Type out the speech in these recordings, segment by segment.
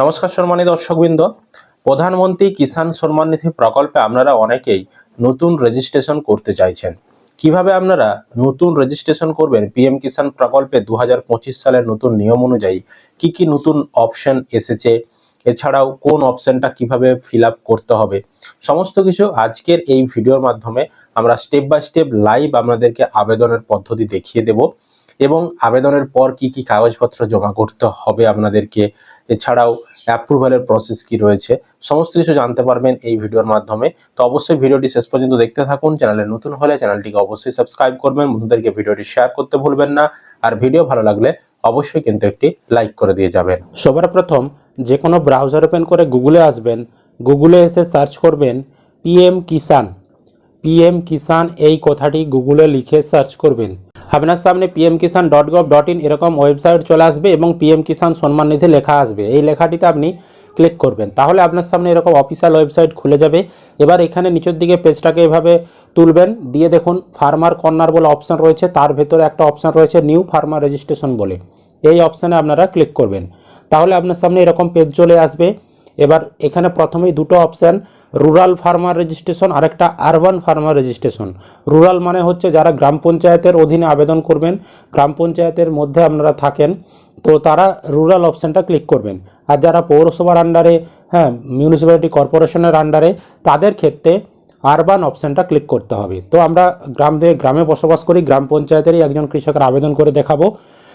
নমস্কার সম্মানিত দর্শকবৃন্দ। প্রধানমন্ত্রী কিষাণ সম্মান নিধি প্রকল্পে আপনারা অনেকেই নতুন রেজিস্ট্রেশন করতে চাইছেন। কীভাবে আপনারা নতুন রেজিস্ট্রেশন করবেন? পিএম কিষাণ প্রকল্পে দু হাজার পঁচিশ সালের নতুন নিয়ম অনুযায়ী কি কি নতুন অপশন এসেছে? এছাড়াও কোন অপশনটা কীভাবে ফিল করতে হবে? সমস্ত কিছু আজকের এই ভিডিওর মাধ্যমে আমরা স্টেপ বাই স্টেপ লাইভ আপনাদেরকে আবেদনের পদ্ধতি দেখিয়ে দেব। এবং আবেদনের পর কি কি কাগজপত্র জমা করতে হবে আপনাদেরকে? এছাড়াও অ্যাপ্রুভালের প্রসেস কি রয়েছে? সমস্ত কিছু জানতে পারবেন এই ভিডিওর মাধ্যমে। তো অবশ্যই ভিডিওটি শেষ পর্যন্ত দেখতে থাকুন। চ্যানেলে নতুন হলে চ্যানেলটিকে অবশ্যই সাবস্ক্রাইব করবেন। বন্ধুদেরকে ভিডিওটি শেয়ার করতে ভুলবেন না। আর ভিডিও ভালো লাগলে অবশ্যই কিন্তু একটি লাইক করে দিয়ে যাবেন। সবার প্রথম যে কোনো ব্রাউজার ওপেন করে গুগলে আসবেন। গুগলে এসে সার্চ করবেন পিএম কিষান পিএম কিষান এই কথাটি গুগলে লিখে সার্চ করবেন। আপনার সামনে PM Kisan dot gov dot in এরকম ওয়েবসাইট চলে আসবে এবং পিএম কিষান সম্মান নিধি লেখা আসবে। এই লেখাটিতে আপনি ক্লিক করবেন। তাহলে আপনার সামনে এরকম অফিসিয়াল ওয়েবসাইট খুলে যাবে। এবার এখানে নিচের দিকে পেজটাকে এভাবে তুলবেন। দিয়ে দেখুন ফার্মার কর্নার বলে অপশান রয়েছে। তার ভেতরে একটা অপশান রয়েছে নিউ ফার্মার রেজিস্ট্রেশন বলে। এই অপশানে আপনারা ক্লিক করবেন। তাহলে আপনার সামনে এরকম পেজ চলে আসবে। এবার এখানে প্রথমেই দুটো অপশান রুরাল ফার্মার রেজিস্ট্রেশন আরেকটা আরবান ফার্মার রেজিস্ট্রেশন রুরাল মানে হচ্ছে যারা গ্রাম পঞ্চায়েতের অধীনে আবেদন করবেন, গ্রাম পঞ্চায়েতের মধ্যে আপনারা থাকেন, তো তারা রুরাল অপশানটা ক্লিক করবেন। আর যারা পৌরসভার আন্ডারে হ্যাঁ মিউনিসিপ্যালিটি কর্পোরেশনের আন্ডারে তাদের ক্ষেত্রে আরবান অপশানটা ক্লিক করতে হবে। তো আমরা গ্রাম থেকে গ্রামে বসবাস করি, গ্রাম পঞ্চায়েতেরই একজন কৃষকের আবেদন করে দেখাবো।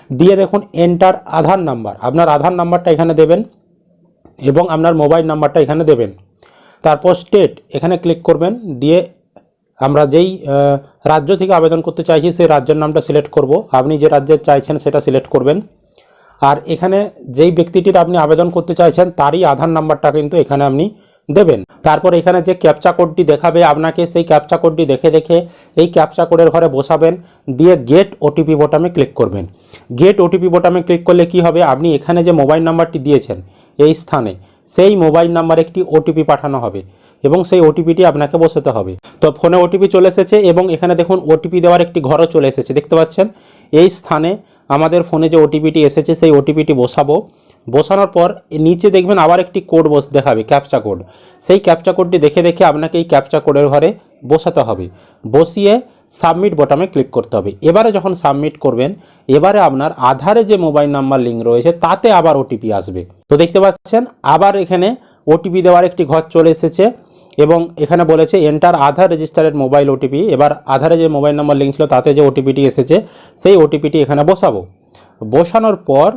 দিয়ে দেখুন এন্টার আধার নাম্বার আপনার আধার নাম্বারটা এখানে দেবেন। এবং আপনার মোবাইল নাম্বারটা এখানে দেবেন। তারপর স্টেট এখানে ক্লিক করবেন। দিয়ে আমরা যেই রাজ্য থেকে আবেদন করতে চাইছি, সেই রাজ্যের নামটা সিলেক্ট করব। আপনি যে রাজ্যে চাইছেন, সেটা সিলেক্ট করবেন। আর এখানে যেই ব্যক্তিটির আপনি আবেদন করতে চাইছেন, তারই আধার নাম্বারটা কিন্তু এখানে আপনি দেবেন। তারপর এখানে যে ক্যাপচা কোডটি দেখাবে, আপনাকে সেই ক্যাপচা কোডটি দেখে দেখে এই ক্যাপচা কোডের ঘরে বসাবেন। দিয়ে গেট ওটিপি বোটামে ক্লিক করবেন। গেট ওটিপি বোটামে ক্লিক করলে কি হবে? আপনি এখানে যে মোবাইল নাম্বারটি দিয়েছেন এই স্থানে। সেই মোবাইল নাম্বার একটি ওটিপি পাঠানো হবে এবং সেই ওটিপিটি আপনাকে বসাতে হবে। তো ফোনে ওটিপি চলে এসেছে এবং এখানে দেখুন ওটিপি দেওয়ার একটি ঘরও চলে এসেছে। দেখতে পাচ্ছেন? এই স্থানে আমাদের ফোনে যে ওটিপিটি এসেছে, সেই ওটিপিটি বসাবো। বসানোর পর নিচে দেখবেন আবার একটি কোড বস দেখাবে, ক্যাপচা কোড। সেই ক্যাপচা কোডটি দেখে দেখে আপনাকে এই ক্যাপচা কোডের ঘরে বসাতে হবে। বসিয়ে সাবমিট বটামে ক্লিক করতে হবে। এবারে যখন সাবমিট করবেন, এবারে আপনার আধারে যে মোবাইল নাম্বার লিঙ্ক রয়েছে, তাতে আবার ওটিপি আসবে। তো দেখতে পাচ্ছেন, আবার এখানে ওটিপি দেওয়ার একটি ঘর চলে এসেছে এবং এখানে বলেছে এন্টার আধার রেজিস্টারের মোবাইল ওটিপি এবার আধারে যে মোবাইল নাম্বার লিঙ্ক ছিল, তাতে যে ওটিপিটি এসেছে, সেই ওটিপিটি এখানে বসাবো। বসানোর পর,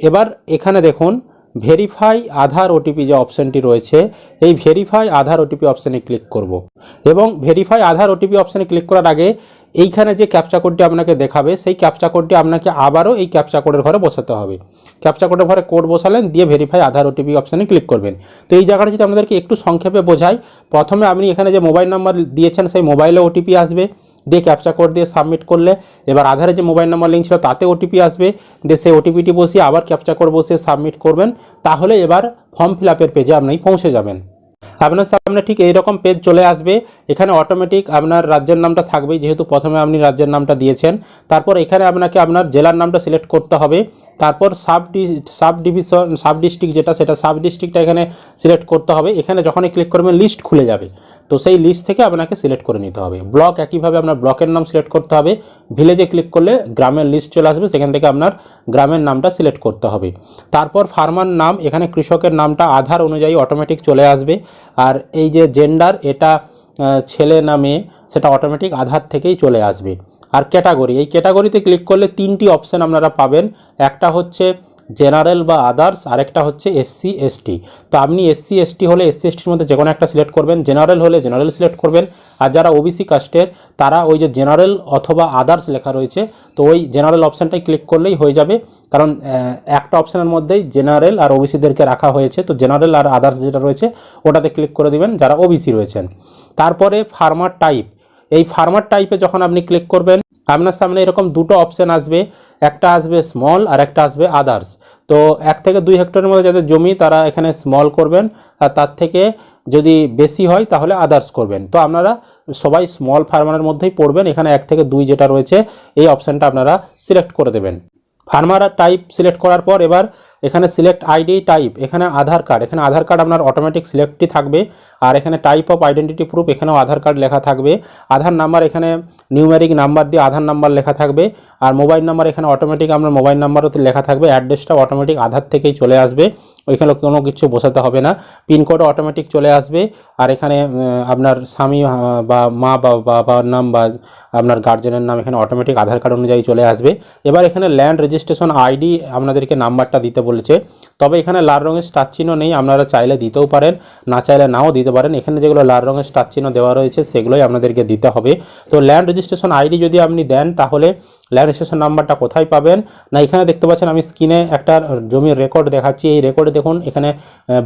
এবার এখানে দেখুন ভেরিফাই আধার ওটিপি যে অপশানটি রয়েছে, এই ভেরিফাই আধার ওটিপি অপশানে ক্লিক করব। এবং ভেরিফাই আধার ওটিপি অপশানে ক্লিক করার আগে এইখানে যে ক্যাপচা কোডটি আপনাকে দেখাবে, সেই ক্যাপচা কোডটি আপনাকে আবারও এই ক্যাপচা কোডের ঘরে বসাতে হবে। ক্যাপচা কোডের ঘরে কোড বসালেন, দিয়ে ভেরিফাই আধার ওটিপি অপশানে ক্লিক করবেন। তো এই জায়গাটা যদি আমাদেরকে একটু সংক্ষেপে বোঝাই, প্রথমে আপনি এখানে যে মোবাইল নাম্বার দিয়েছেন, সেই মোবাইলে ওটিপি আসবে। দিয়ে ক্যাপচা কোড দিয়ে সাবমিট করলে, এবার আধারে যে মোবাইল নাম্বার লিঙ্ক ছিল তাতে ওটিপি আসবে, দিয়ে সেই ওটিপিটি বসিয়ে আবার ক্যাপচা কোড বসিয়ে সাবমিট করবেন, তাহলে এবার ফর্ম ফিল আপের পেজে আপনি পৌঁছে যাবেন। আপনার সামনে ঠিক এইরকম পেজ চলে আসবে। এখানে অটোমেটিক আপনার রাজ্যের নামটা থাকবেই, যেহেতু প্রথমে আপনি রাজ্যের নামটা দিয়েছেন। তারপর এখানে আপনাকে আপনার জেলার নামটা সিলেক্ট করতে হবে। তারপর sub sub division sub district যেটা, সেটা সাব ডিস্ট্রিক্টটা এখানে সিলেক্ট করতে হবে। এখানে যখনই ক্লিক করবেন লিস্ট খুলে যাবে। তো সেই লিস্ট থেকে আপনাকে সিলেক্ট করে নিতে হবে। ব্লক একইভাবে আপনার ব্লকের নাম সিলেক্ট করতে হবে। ভিলেজে ক্লিক করলে গ্রামের লিস্ট চলে আসবে। সেখান থেকে আপনার গ্রামের নামটা সিলেক্ট করতে হবে। তারপর ফার্মার নাম, এখানে কৃষকের নামটা, আধার অনুযায়ী অটোমেটিক চলে আসবে। আর এই যে জেন্ডার এটা ছেলে না মেয়ে, সেটা অটোমেটিক আধার থেকেই চলে আসবে। আর ক্যাটাগরি এই ক্যাটাগরিতে ক্লিক করলে তিনটি অপশান আপনারা পাবেন। একটা হচ্ছে জেনারেল বা আদার্স, আরেকটা হচ্ছে এসসি, এসটি। তো আপনি এসসি, এসটি হলে এসসি, এসটির মধ্যে যে কোনো একটা সিলেক্ট করবেন। জেনারেল হলে জেনারেল সিলেক্ট করবেন। আর যারা ওবিসি কাস্টের, তারা ওই যে জেনারেল অথবা আদার্স লেখা রয়েছে, তো ওই জেনারেল অপশানটাই ক্লিক করলেই হয়ে যাবে। কারণ একটা অপশানের মধ্যেই জেনারেল আর ওবিসিদেরকে রাখা হয়েছে। তো জেনারেল আর আদার্স যেটা রয়েছে, ওটাতে ক্লিক করে দিবেন যারা ওবিসি রয়েছেন। তারপরে ফার্মার টাইপ। এই ফার্মার টাইপে যখন আপনি ক্লিক করবেন, আপনার সামনে এরকম দুটো অপশান আসবে। একটা আসবে স্মল আর একটা আসবে আদার্স তো এক থেকে দুই হেক্টরের মধ্যে যাদের জমি, তারা এখানে স্মল করবেন। আর তার থেকে যদি বেশি হয়, তাহলে আদার্স করবেন। তো আপনারা সবাই স্মল ফার্মারের মধ্যেই পড়বেন। এখানে এক থেকে দুই যেটা রয়েছে, এই অপশানটা আপনারা সিলেক্ট করে দেবেন। ফার্মার টাইপ সিলেক্ট করার পর এবার এখানে সিলেক্ট আইডি টাইপ এখানে আধার কার্ড এখানে আধার কার্ড আপনার অটোমেটিক সিলেক্টই থাকবে। আর এখানে টাইপ অফ আইডেন্টিটি প্রুফ এখানেও আধার কার্ড লেখা থাকবে। আধার নাম্বার এখানে নিউমেরিক নাম্বার দিয়ে আধার নাম্বার লেখা থাকবে। আর মোবাইল নাম্বার এখানে অটোমেটিক আপনার মোবাইল নাম্বারও লেখা থাকবে। অ্যাড্রেসটা অটোমেটিক আধার থেকেই চলে আসবে। ওইখানে কোনো কিছু বসাতে হবে না। পিনকোডও অটোমেটিক চলে আসবে। আর এখানে আপনার স্বামী বা মা, বা বাবার নাম, বা আপনার গার্জেনের নাম এখানে অটোমেটিক আধার কার্ড অনুযায়ী চলে আসবে। এবার এখানে ল্যান্ড রেজিস্ট্রেশন আইডি আপনাদেরকে নাম্বারটা দিতে বলেছে। তবে এখানে লাল রঙের স্টার চিহ্ন নেই, আপনারা চাইলে দিতেও পারেন, না চাইলে নাও দিতে পারেন। এখানে যেগুলো লাল রঙের স্টার চিহ্ন দেওয়া রয়েছে, সেগুলোই আপনাদেরকে দিতে হবে। তো ল্যান্ড রেজিস্ট্রেশন আইডি যদি আপনি দেন, তাহলে ল্যান্ড রেজিস্ট্রেশন নাম্বারটা কোথায় পাবেন? না, এখানে দেখতে পাচ্ছেন আমি স্ক্রিনে একটা জমির রেকর্ড দেখাচ্ছি। এই রেকর্ডে দেখুন, এখানে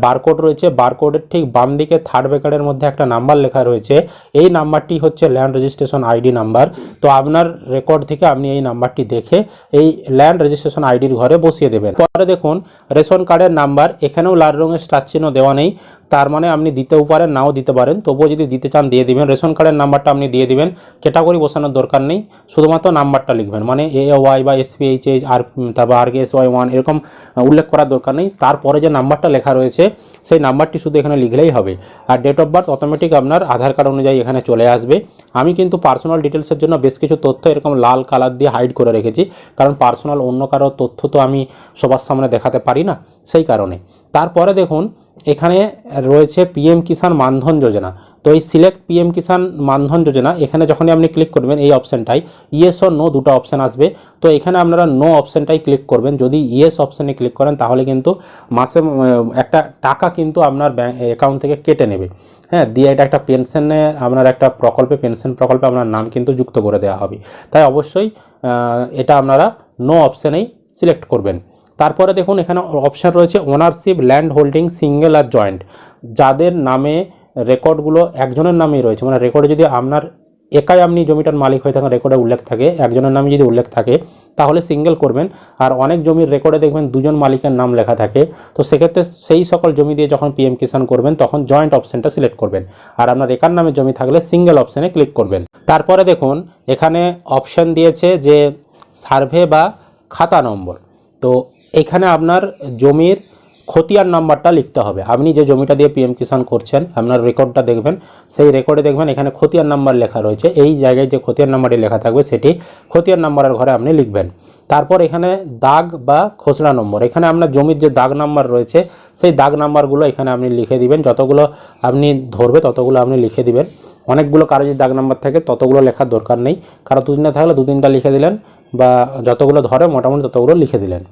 বারকোড রয়েছে। বারকোডের ঠিক বাম দিকে থার্ড ব্যাকারের মধ্যে একটা নাম্বার লেখা রয়েছে। এই নাম্বারটি হচ্ছে ল্যান্ড রেজিস্ট্রেশন আইডি নাম্বার তো আপনার রেকর্ড থেকে আপনি এই নাম্বারটি দেখে এই ল্যান্ড রেজিস্ট্রেশন আইডির ঘরে বসিয়ে দেবেন। পরে দেখুন, রেশন কার্ডের নাম্বার এখানেও লাল রঙের স্টার চিহ্ন দেওয়া নেই। তার মানে আপনি দিতেও পারেন, নাও দিতে পারেন। তবুও যদি দিতে চান, দিয়ে দিবেন। রেশন কার্ডের নাম্বারটা আপনি দিয়ে দিবেন। ক্যাটাগরি বসানোর দরকার নেই। শুধুমাত্র নাম্বারটা লিখবেন। মানে এ ওয়াই বা এসপিএইচএইচ আর তারপর আর এস ওয়াই ওয়ান এরকম উল্লেখ করার দরকার নেই। তারপরে যে নাম্বারটা লেখা রয়েছে, সেই নাম্বারটি শুধু এখানে লিখলেই হবে। আর ডেট অফ বার্থ অটোমেটিক আপনার আধার কার্ড অনুযায়ী এখানে চলে আসবে। আমি কিন্তু পার্সোনাল ডিটেলসের জন্য বেশ কিছু তথ্য এরকম লাল কালার দিয়ে হাইড করে রেখেছি। কারণ পার্সোনাল অন্য কারও তথ্য তো আমি সবার সামনে দেখাতে পারি না, সেই কারণে। তারপরে দেখুন এখানে রয়েছে পিএম কিষাণ মানধন যোজনা তো এই সিলেক্ট পিএম কিষাণ মানধন যোজনা এখানে যখনই আপনি ক্লিক করবেন এই অপশানটাই ইয়েস ও নো দুটো অপশান আসবে। তো এখানে আপনারা নো অপশানটাই ক্লিক করবেন। যদি ইয়েস অপশানে ক্লিক করেন, তাহলে কিন্তু মাসে একটা টাকা কিন্তু আপনার ব্যাঙ্ক অ্যাকাউন্ট থেকে কেটে নেবে। হ্যাঁ দিয়ে এটা একটা পেনশনে আপনার একটা প্রকল্পে পেনশন প্রকল্পে আপনার নাম কিন্তু যুক্ত করে দেওয়া হবে। তাই অবশ্যই এটা আপনারা নো অপশানেই সিলেক্ট করবেন। তারপরে দেখুন, এখানে অপশান রয়েছে ওনারশিপ ল্যান্ড হোল্ডিং সিঙ্গেল আর জয়েন্ট যাদের নামে রেকর্ডগুলো একজনের নামেই রয়েছে। মানে রেকর্ডে যদি আপনার একাই আপনি জমিটার মালিক হয়ে থাকেন রেকর্ডে উল্লেখ থাকে, একজনের নামে যদি উল্লেখ থাকে, তাহলে সিঙ্গেল করবেন। আর অনেক জমির রেকর্ডে দেখবেন দুজন মালিকের নাম লেখা থাকে। তো সেক্ষেত্রে সেই সকল জমি দিয়ে যখন পিএম কিষাণ করবেন, তখন জয়েন্ট অপশানটা সিলেক্ট করবেন। আর আপনার একার নামে জমি থাকলে সিঙ্গেল অপশানে ক্লিক করবেন। তারপরে দেখুন, এখানে অপশান দিয়েছে যে সার্ভে বা খাতা নম্বর। তো এখানে আপনার জমির খতিয়ান নাম্বারটা লিখতে হবে। আপনি যে জমিটা দিয়ে পিএম কিষাণ করছেন, আপনার রেকর্ডটা দেখবেন, সেই রেকর্ডে দেখবেন এখানে খতিয়ান নাম্বার লেখা রয়েছে। এই জায়গায় যে খতিয়ান নাম্বারটি লেখা থাকবে, সেটি খতিয়ান নাম্বারের ঘরে আপনি লিখবেন। তারপর এখানে দাগ বা খসড়া নম্বর, এখানে আপনার জমির যে দাগ নাম্বার রয়েছে, সেই দাগ নাম্বারগুলো এখানে আপনি লিখে দিবেন। যতগুলো আপনি ধরবে, ততগুলো আপনি লিখে দিবেন। অনেকগুলো কারও যদি দাগ নাম্বার থাকে, ততগুলো লেখার দরকার নেই। কারও দুদিনে থাকলে দু তিনটা লিখে দিলেন বা যতগুলো ধরে মোটামুটি ততগুলো লিখে দিলেন।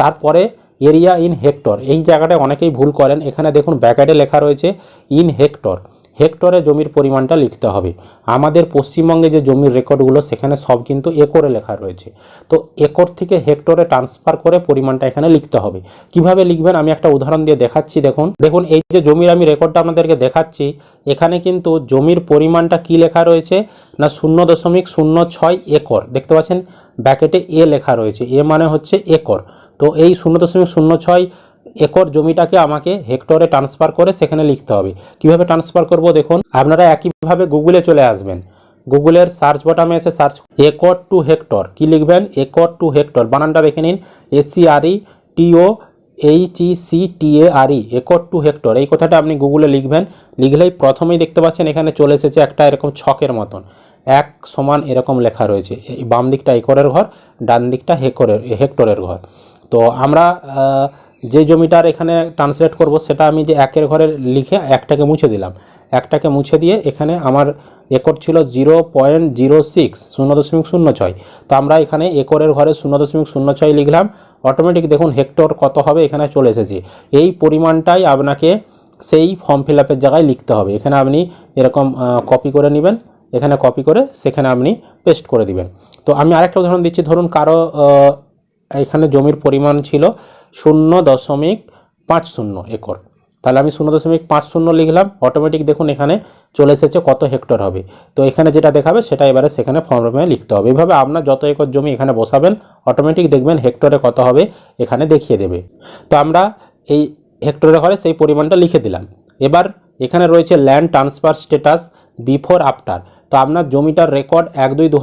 তারপরে এরিয়া ইন হেক্টর, এই জায়গাটা অনেকেই ভুল করেন। এখানে দেখুন ব্যাকেটে লেখা রয়েছে, ইন হেক্টর। হেক্টরে জমির পরিমাণটা লিখতে হবে। আমাদের পশ্চিমবঙ্গে যে জমির রেকর্ডগুলো, সেখানে সব কিন্তু একরে লেখা রয়েছে। তো একর থেকে হেক্টরে ট্রান্সফার করে পরিমাণটা এখানে লিখতে হবে। কীভাবে লিখবেন? আমি একটা উদাহরণ দিয়ে দেখাচ্ছি, দেখুন। দেখুন, এই যে জমির আমি রেকর্ডটা আপনাদেরকে দেখাচ্ছি, এখানে কিন্তু জমির পরিমাণটা কি লেখা রয়েছে? না, শূন্য দশমিক শূন্য ছয় একর। দেখতে পাচ্ছেন? ব্যাকেটে এ লেখা রয়েছে। এ মানে হচ্ছে একর। তো এই শূন্য দশমিক শূন্য ছয় একর জমিটাকে আমাকে হেক্টরে ট্রান্সফার করে সেখানে লিখতে হবে। কীভাবে ট্রান্সফার করব দেখুন, আপনারা একইভাবে গুগলে চলে আসবেন। গুগলের সার্চ বটামে এসে সার্চ একর টু হেক্টর কি লিখবেন? একর টু হেক্টর বানানটা দেখে নিন। এসসিআরই T O H E C T A R acre to hectare এই কথাটা আপনি গুগলে লিখবেন। লিখলেই প্রথমেই দেখতে পাচ্ছেন এখানে চলে এসেছে একটা এরকম ছকের মতন। এক সমান এরকম লেখা রয়েছে। বাম দিকটা একরের ঘর ডান দিকটা হেকরের হেক্টরের ঘর। তো আমরা যে জমিটার এখানে ট্রান্সলেট করব, সেটা আমি যে একের ঘরে লিখে একটাকে মুছে দিলাম। একটাকে মুছে দিয়ে এখানে আমার একর ছিল জিরো পয়েন্ট জিরো সিক্স শূন্য দশমিক শূন্য ছয়। তো আমরা এখানে একরের ঘরে শূন্য দশমিক শূন্য ছয় লিখলাম। অটোমেটিক দেখুন হেক্টর কত হবে, এখানে চলে এসেছে। এই পরিমাণটাই আপনাকে সেই ফর্ম ফিল আপের জায়গায় লিখতে হবে। এখানে আপনি এরকম কপি করে নেবেন। এখানে কপি করে সেখানে আপনি পেস্ট করে দিবেন। তো আমি আরেকটা উদাহরণ দিচ্ছি। ধরুন কারও এখানে জমির পরিমাণ ছিল শূন্য দশমিক পাঁচ শূন্য একর। তাহলে আমি শূন্য দশমিক পাঁচ শূন্য লিখলাম অটোমেটিক দেখুন এখানে চলে এসেছে কত হেক্টর হবে। তো এখানে যেটা দেখাবে সেটা এবারে সেখানে ফর্মে লিখতে হবে। এভাবে আপনার যত একর জমি এখানে বসাবেন অটোমেটিক দেখবেন হেক্টরে কত হবে, এখানে দেখিয়ে দেবে। তো আমরা এই হেক্টরে ঘরে সেই পরিমাণটা লিখে দিলাম। এবার এখানে রয়েছে land transfer status before after তো আপনার জমিটার রেকর্ড এক দুই দু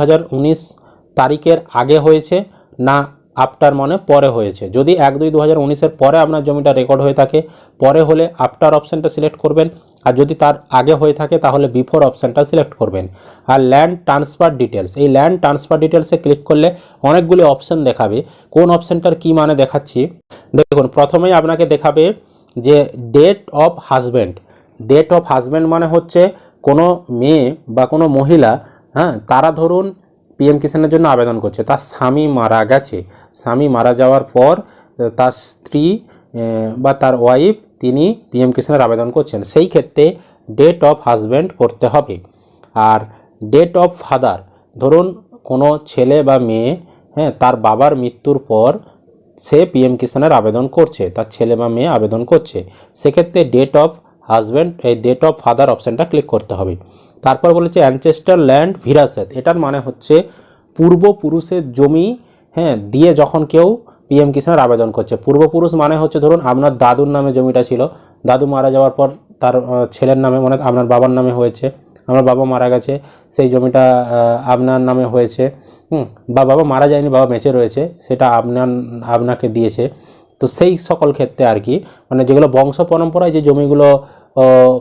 তারিখের আগে হয়েছে না আফটার মানে পরে হয়েছে। যদি এক দুই দু হাজার উনিশের পরে আপনার জমিটা রেকর্ড হয়ে থাকে, পরে হলে আফটার অপশানটা সিলেক্ট করবেন। আর যদি তার আগে হয়ে থাকে, তাহলে বিফোর অপশানটা সিলেক্ট করবেন। আর ল্যান্ড ট্রান্সফার ডিটেলস এই ল্যান্ড ট্রান্সফার ডিটেলসে ক্লিক করলে অনেকগুলি অপশান দেখাবে। কোন অপশানটার কি মানে দেখাচ্ছি? দেখুন, প্রথমেই আপনাকে দেখাবে যে date of husband date of husband মানে হচ্ছে কোনো মেয়ে বা কোনো মহিলা হ্যাঁ তারা ধরুন পিএম কিষাণের জন্য আবেদন করছে। তার স্বামী মারা গেছে। স্বামী মারা যাওয়ার পর, তার স্ত্রী বা তার ওয়াইফ তিনি পিএম কিষাণের আবেদন করছেন। সেই ক্ষেত্রে ডেট অফ হাজব্যান্ড করতে হবে। আর ডেট অফ ফাদার ধরুন কোনো ছেলে বা মেয়ে হ্যাঁ তার বাবার মৃত্যুর পর সে পিএম কিষাণের আবেদন করছে, তার ছেলে বা মেয়ে আবেদন করছে। সেক্ষেত্রে ডেট অফ হাজব্যান্ড এই ডেট অফ ফাদার অপশানটা ক্লিক করতে হবে। তারপর বলেছে অ্যানচেস্টার ল্যান্ড ভিরাসেত এটার মানে হচ্ছে পূর্বপুরুষের জমি হ্যাঁ দিয়ে যখন কেউ পিএম কিষাণের আবেদন করছে। পূর্বপুরুষ মানে হচ্ছে ধরুন আপনার দাদুর নামে জমিটা ছিল। দাদু মারা যাওয়ার পর তার ছেলের নামে মানে আপনার বাবার নামে হয়েছে। আমার বাবা মারা গেছে, সেই জমিটা আপনার নামে হয়েছে। হুম, বা বাবা মারা যায়নি, বাবা বেঁচে রয়েছে, সেটা আপনার, আপনাকে দিয়েছে। তো সেই সকল ক্ষেত্রে আর কি মানে যেগুলো বংশ পরম্পরায় যে জমিগুলো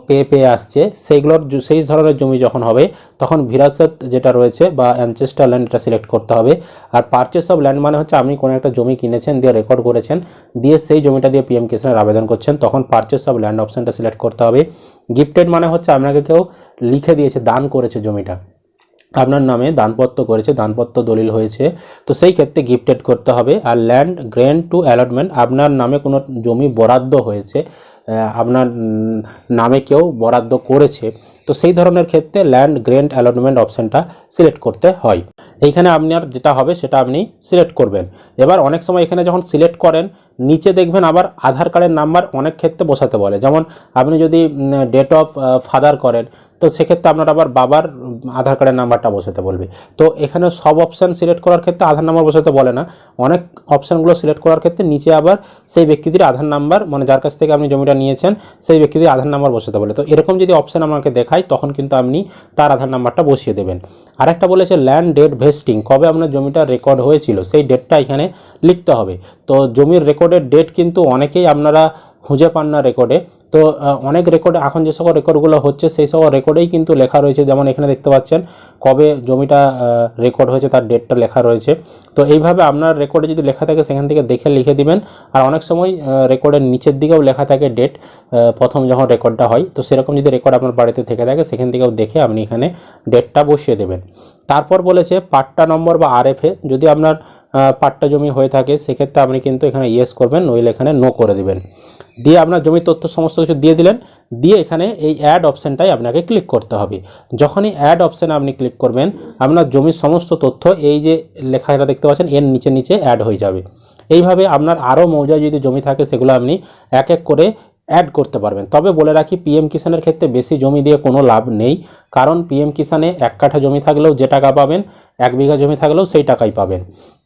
পেয়ে পেয়ে আসছে। সেইগুলোর সেই ধরনের জমি যখন হবে, তখন ভিরাসত যেটা রয়েছে বা অ্যানচেস্টার ল্যান্ড এটা সিলেক্ট করতে হবে। আর পারচেস অফ ল্যান্ড মানে হচ্ছে আপনি কোনো একটা জমি কিনেছেন, দিয়ে রেকর্ড করেছেন, দিয়ে সেই জমিটা দিয়ে পিএম কিষাণের আবেদন করছেন, তখন পারচেস অফ ল্যান্ড অপশানটা সিলেক্ট করতে হবে। গিফটেড মানে হচ্ছে আপনাকে কেউ লিখে দিয়েছে, দান করেছে জমিটা। আপনার নামে দানপত্র করেছে, দানপত্র দলিল হয়েছে। তো সেই ক্ষেত্রে গিফটেড করতে হবে। আর ল্যান্ড গ্র্যান্ড টু অ্যালটমেন্ট আপনার নামে কোনো জমি বরাদ্দ হয়েছে আপনার নামে কেউ বরাদ্দ করেছে। তো সেই ধরনের ক্ষেত্রে ল্যান্ড গ্র্যান্ড অ্যালটমেন্ট অপশানটা সিলেক্ট করতে হয়। এইখানে আপনার যেটা হবে সেটা আপনি সিলেক্ট করবেন। এবার অনেক সময় এখানে যখন সিলেক্ট করেন নিচে দেখবেন আবার আধার কার্ডের নাম্বার অনেক ক্ষেত্রে বসাতে বলে। যেমন আপনি যদি ডেট অফ ফাদার করেন, তো সেক্ষেত্রে আপনার আবার বাবার আধার কার্ডের নাম্বারটা বসাতে বলবে। তো এখানে সব অপশান সিলেক্ট করার ক্ষেত্রে আধার নাম্বার বসাতে বলে না। অনেক অপশানগুলো সিলেক্ট করার ক্ষেত্রে নিচে আবার সেই ব্যক্তিদের আধার নাম্বার মানে যার কাছ থেকে আপনি জমিটা নিয়েছেন, সেই ব্যক্তিদের আধার নাম্বার বসাতে বলে। তো এরকম যদি অপশান আমাকে দেখায়, তখন কিন্তু আপনি তার আধার নাম্বারটা বসিয়ে দেবেন। আরেকটা বলেছে ল্যান্ড ডেট ভেস্টিং কবে আপনার জমিটা রেকর্ড হয়েছিল, সেই ডেটটা এখানে লিখতে হবে। তো জমির রেকর্ডের ডেট কিন্তু অনেকেই আপনারা খুঁজে পান না রেকর্ডে তো অনেক রেকর্ডে এখন যে সকল রেকর্ডগুলো হচ্ছে, সেই সকল রেকর্ডেই কিন্তু লেখা রয়েছে। যেমন এখানে দেখতে পাচ্ছেন, কবে জমিটা রেকর্ড হয়েছে তার ডেটটা লেখা রয়েছে। তো, এইভাবে আপনার রেকর্ডে যদি লেখা থাকে, সেখান থেকে দেখে লিখে দিবেন। আর অনেক সময় রেকর্ডের নিচের দিকেও লেখা থাকে ডেট প্রথম যখন রেকর্ডটা হয়। তো, সেরকম যদি রেকর্ড আপনার বাড়িতে থেকে থাকে, সেখান থেকেও দেখে আপনি এখানে ডেটটা বসিয়ে দেবেন। তারপর বলেছে, পাট্টা নম্বর বা আরএফএ যদি আপনার পাট্টা জমি হয়ে থাকে, সেক্ষেত্রে আপনি কিন্তু এখানে ইয়েস করবেন, নইলে এখানে নো করে দিবেন। দিয়ে আপনার জমির তথ্য সমস্ত কিছু দিয়ে দিলেন, দিয়ে এখানে এই অ্যাড অপশানটাই আপনাকে ক্লিক করতে হবে। যখনই অ্যাড অপশানে আপনি ক্লিক করবেন, আপনার জমির সমস্ত তথ্য এই যে লেখাটা দেখতে পাচ্ছেন, এর নিচে নিচে অ্যাড হয়ে যাবে। এইভাবে আপনার আরও মৌজায় যদি জমি থাকে, সেগুলো আপনি এক এক করে অ্যাড করতে পারবেন। তবে বলে রাখি পিএম কিষানের ক্ষেত্রে বেশি জমি দিয়ে কোনো লাভ নেই। কারণ পিএম কিষানে এক কাঠা জমি থাকলেও যে টাকা পাবেন, এক বিঘা জমি থাকলেও সেই টাকাই পাবেন।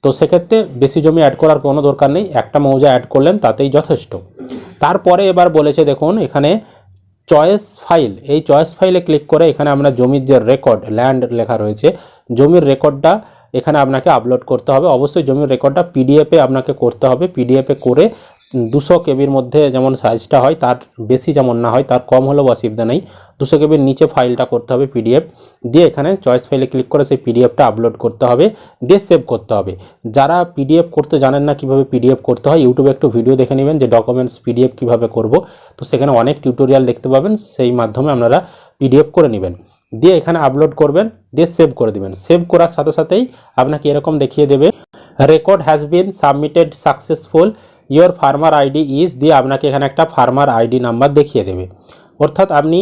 তো সেক্ষেত্রে বেশি জমি অ্যাড করার কোনো দরকার নেই। একটা মৌজা অ্যাড করলেন, তাতেই যথেষ্ট। তারপরে এবার বলেছে, দেখুন, এখানে চয়েস ফাইল, এই চয়েস ফাইলে ক্লিক করে এখানে আমরা জমির যে রেকর্ড, ল্যান্ড লেখা রয়েছে, জমির রেকর্ডটা এখানে আপনাকে আপলোড করতে হবে। অবশ্যই জমির রেকর্ডটা পিডিএফে আপনাকে করতে হবে। পিডিএফে করে দুশো কেবির মধ্যে যেমন সাইজটা হয়, তার বেশি যেমন না হয়, তার কম হলেও অসুবিধা নেই। দুশো কেবির নিচে ফাইলটা করতে হবে পিডিএফ। দিয়ে এখানে চয়েস ফাইলে ক্লিক করে সেই পিডিএফটা আপলোড করতে হবে। দিয়ে সেভ করতে হবে। যারা পিডিএফ করতে জানেন না কীভাবে পিডিএফ করতে হয়, ইউটিউবে একটু ভিডিও দেখে নেবেন যে ডকুমেন্টস পিডিএফ কীভাবে করব। তো সেখানে অনেক টিউটোরিয়াল দেখতে পাবেন, সেই মাধ্যমে আপনারা পিডিএফ করে নেবেন। দিয়ে এখানে আপলোড করবেন, দিয়ে সেভ করে দিবেন। সেভ করার সাথে সাথেই আপনাকে এরকম দেখিয়ে দেবে record has been submitted successful your farmer ID is দিয়ে আপনাকে এখানে একটা ফার্মার আইডি নাম্বার দেখিয়ে দেবে। অর্থাৎ আপনি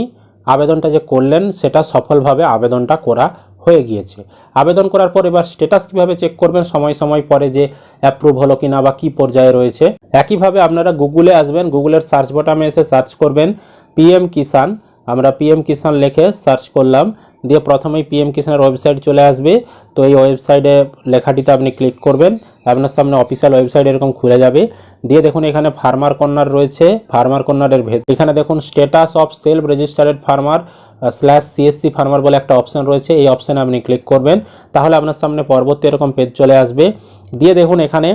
আবেদনটা যে করলেন, সেটা সফলভাবে আবেদনটা করা হয়ে গিয়েছে। আবেদন করার পর এবার স্ট্যাটাস কীভাবে চেক করবেন, সময় সময় পরে যে অ্যাপ্রুভ হলো কিনা বা কী পর্যায়ে রয়েছে। একইভাবে আপনারা গুগলে আসবেন গুগলের সার্চ বটামে এসে সার্চ করবেন পিএম কিষান আমরা পিএম কিষান লেখে সার্চ করলাম। দিয়ে প্রথমেই পিএম কিষানের ওয়েবসাইট চলে আসবে। তো এই ওয়েবসাইটে লেখাটিতে আপনি ক্লিক করবেন। আপনার সামনে অফিসিয়াল ওয়েবসাইট এরকম খুলে যাবে। দিয়ে দেখুন এখানে ফার্মার কর্নার রয়েছে। ফার্মার কর্নারের ভেদ এখানে দেখুন status of self registered farmer slash CSC farmer বলে একটা অপশন রয়েছে। এই অপশানে আপনি ক্লিক করবেন। তাহলে আপনার সামনে পরবর্তী এরকম পেজ চলে আসবে। দিয়ে দেখুন এখানে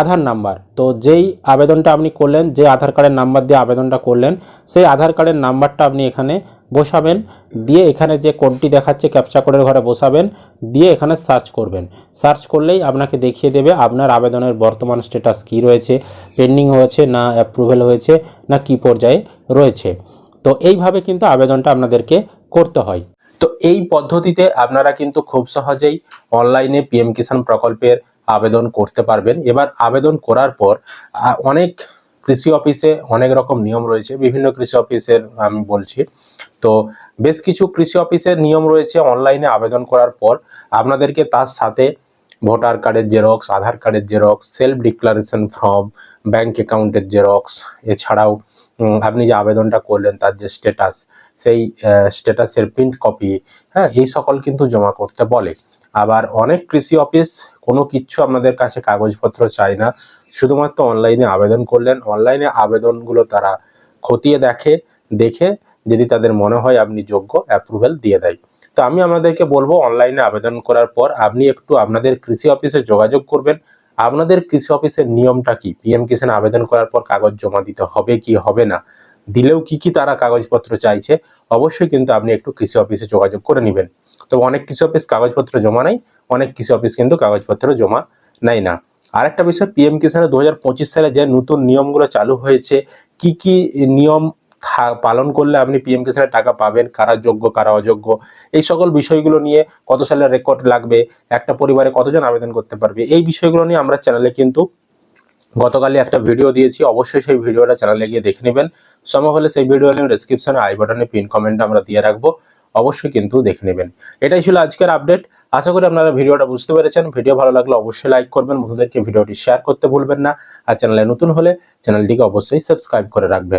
আধার নাম্বার। তো যেই আবেদনটা আপনি করলেন, যে আধার কার্ডের নাম্বার দিয়ে আবেদনটা করলেন, সেই আধার কার্ডের নাম্বারটা আপনি এখানে বসাবেন, দিয়ে এখানে যে কোডটি দেখাচ্ছে ক্যাপচা কোডের ঘরে বসাবেন, দিয়ে এখানে সার্চ করবেন। সার্চ করলেই আপনাকে দেখিয়ে দেবে আপনার আবেদনের বর্তমান স্ট্যাটাস কী রয়েছে, পেন্ডিং হয়েছে না অ্যাপ্রুভেল হয়েছে না কি পর্যায়ে রয়েছে। তো এইভাবে কিন্তু আবেদনটা আপনাদেরকে করতে হয়। তো এই পদ্ধতিতে আপনারা কিন্তু খুব সহজেই অনলাইনে পিএম কিষাণ প্রকল্পের আবেদন করতে পারবেন। এবার আবেদন করার পর অনেক কৃষি অফিসে অনেক রকম নিয়ম রয়েছে। বিভিন্ন কৃষি অফিসের আমি বলছি। তো বেশ কিছু কৃষি অফিসের নিয়ম রয়েছে অনলাইনে আবেদন করার পর। আপনাদেরকে তার সাথে ভোটার কার্ডের জেরক্স, আধার কার্ডের xerox, self declaration form, bank অ্যাকাউন্টের জেরক্স, এছাড়াও আপনি যে আবেদনটা করলেন তার যে স্ট্যাটাস, সেই স্ট্যাটাসের প্রিন্ট কপি হ্যাঁ এই সকল কিন্তু জমা করতে বলে। আবার অনেক কৃষি অফিস কোনো কিছু আপনাদের কাছে কাগজপত্র চাই না। শুধুমাত্র অনলাইনে আবেদন করলেন। অনলাইনে আবেদনগুলো তারা খতিয়ে দেখে দেখে যদি তাদের মনে হয় আপনি যোগ্য অ্যাপ্রুভেল দিয়ে দেয়। তো আমি আমাদেরকে বলব অনলাইনে আবেদন করার পর আপনি একটু আপনাদের কৃষি অফিসে যোগাযোগ করবেন। আপনাদের কৃষি অফিসের নিয়মটা কি? পিএম কিষাণ আবেদন করার পর কাগজ জমা দিতে হবে কি হবে না? দিলেও কি কি তারা কাগজপত্র চাইছে? অবশ্যই কিন্তু আপনি একটু কৃষি অফিসে যোগাযোগ করে নেবেন। তো অনেক কৃষি অফিস কাগজপত্র জমা নেয় অনেক কৃষি অফিস কিন্তু কাগজপত্র জমা নেয় না। আরেকটা বিষয় পিএম কিষাণে দু সালে যে নতুন নিয়মগুলো চালু হয়েছে, কি কি নিয়ম পালন করলে আপনি পিএম কিষাণের টাকা পাবেন, কারা যোগ্য, কারা অযোগ্য, এই সকল বিষয়গুলো নিয়ে কত সালের রেকর্ড লাগবে, একটা পরিবারে কতজন আবেদন করতে পারবে, এই বিষয়গুলো নিয়ে আমরা চ্যানেলে কিন্তু গতকালই একটা ভিডিও দিয়েছি, অবশ্যই সেই ভিডিওটা চ্যানেলে গিয়ে দেখে নেবেন। সম্ভব হলে সেই ভিডিও ডেসক্রিপশনে আই বাটনে পিন কমেন্ট আমরা দিয়ে রাখব। অবশ্যই কিন্তু দেখে নেবেন। এটাই ছিল আজকের আপডেট আশা করি আপনারা ভিডিওটা বুঝতে পেরেছেন। ভিডিও ভালো লাগলে অবশ্যই লাইক করবেন। বন্ধুদেরকে ভিডিওটি শেয়ার করতে ভুলবেন না। আর চ্যানেলে নতুন হলে চ্যানেলটিকে অবশ্যই সাবস্ক্রাইব করে রাখবেন।